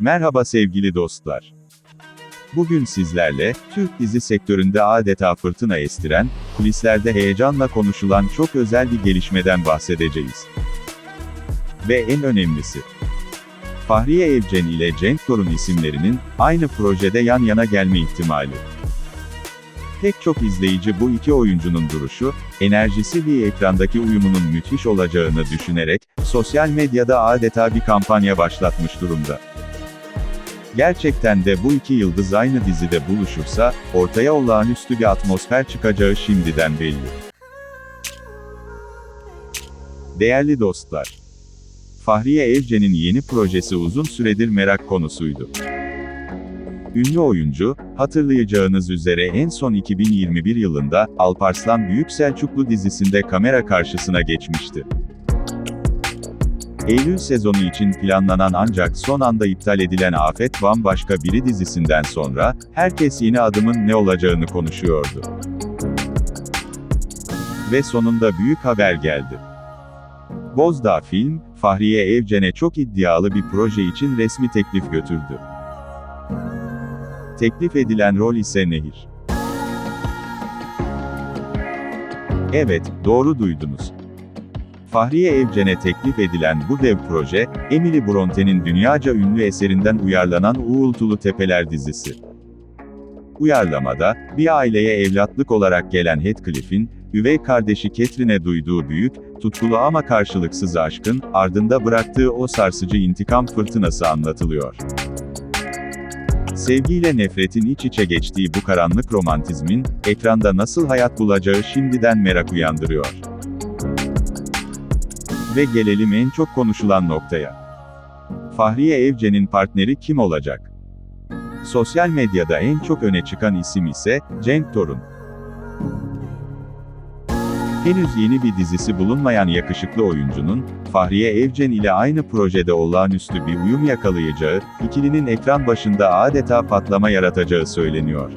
Merhaba sevgili dostlar. Bugün sizlerle, Türk dizi sektöründe adeta fırtına estiren, kulislerde heyecanla konuşulan çok özel bir gelişmeden bahsedeceğiz. Ve en önemlisi, Fahriye Evcen ile Cenk Torun isimlerinin, aynı projede yan yana gelme ihtimali. Pek çok izleyici bu iki oyuncunun duruşu, enerjisi ve ekrandaki uyumunun müthiş olacağını düşünerek, sosyal medyada adeta bir kampanya başlatmış durumda. Gerçekten de bu iki yıldız aynı dizide buluşursa, ortaya olağanüstü bir atmosfer çıkacağı şimdiden belli. Değerli dostlar, Fahriye Evcen'in yeni projesi uzun süredir merak konusuydu. Ünlü oyuncu, hatırlayacağınız üzere en son 2021 yılında, Alparslan Büyük Selçuklu dizisinde kamera karşısına geçmişti. Eylül sezonu için planlanan ancak son anda iptal edilen Afet Bambaşka Biri dizisinden sonra, herkes yeni adımın ne olacağını konuşuyordu. Ve sonunda büyük haber geldi. Bozdağ Film, Fahriye Evcen'e çok iddialı bir proje için resmi teklif götürdü. Teklif edilen rol ise Nehir. Evet, doğru duydunuz. Fahriye Evcen'e teklif edilen bu dev proje, Emily Bronte'nin dünyaca ünlü eserinden uyarlanan Uğultulu Tepeler dizisi. Uyarlamada, bir aileye evlatlık olarak gelen Heathcliff'in, üvey kardeşi Catherine'e duyduğu büyük, tutkulu ama karşılıksız aşkın, ardında bıraktığı o sarsıcı intikam fırtınası anlatılıyor. Sevgiyle nefretin iç içe geçtiği bu karanlık romantizmin, ekranda nasıl hayat bulacağı şimdiden merak uyandırıyor. Ve gelelim en çok konuşulan noktaya. Fahriye Evcen'in partneri kim olacak? Sosyal medyada en çok öne çıkan isim ise, Cenk Torun. Henüz yeni bir dizisi bulunmayan yakışıklı oyuncunun, Fahriye Evcen ile aynı projede olağanüstü bir uyum yakalayacağı, ikilinin ekran başında adeta patlama yaratacağı söyleniyor.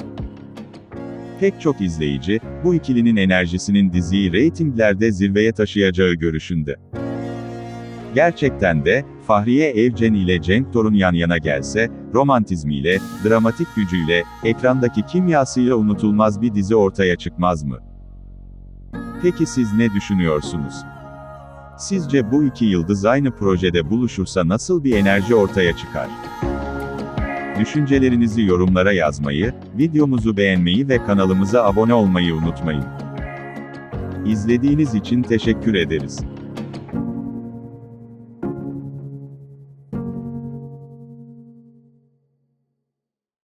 Pek çok izleyici, bu ikilinin enerjisinin diziyi reytinglerde zirveye taşıyacağı görüşünde. Gerçekten de, Fahriye Evcen ile Cenk Torun yan yana gelse, romantizmiyle, dramatik gücüyle, ekrandaki kimyasıyla unutulmaz bir dizi ortaya çıkmaz mı? Peki siz ne düşünüyorsunuz? Sizce bu iki yıldız aynı projede buluşursa nasıl bir enerji ortaya çıkar? Düşüncelerinizi yorumlara yazmayı, videomuzu beğenmeyi ve kanalımıza abone olmayı unutmayın. İzlediğiniz için teşekkür ederiz.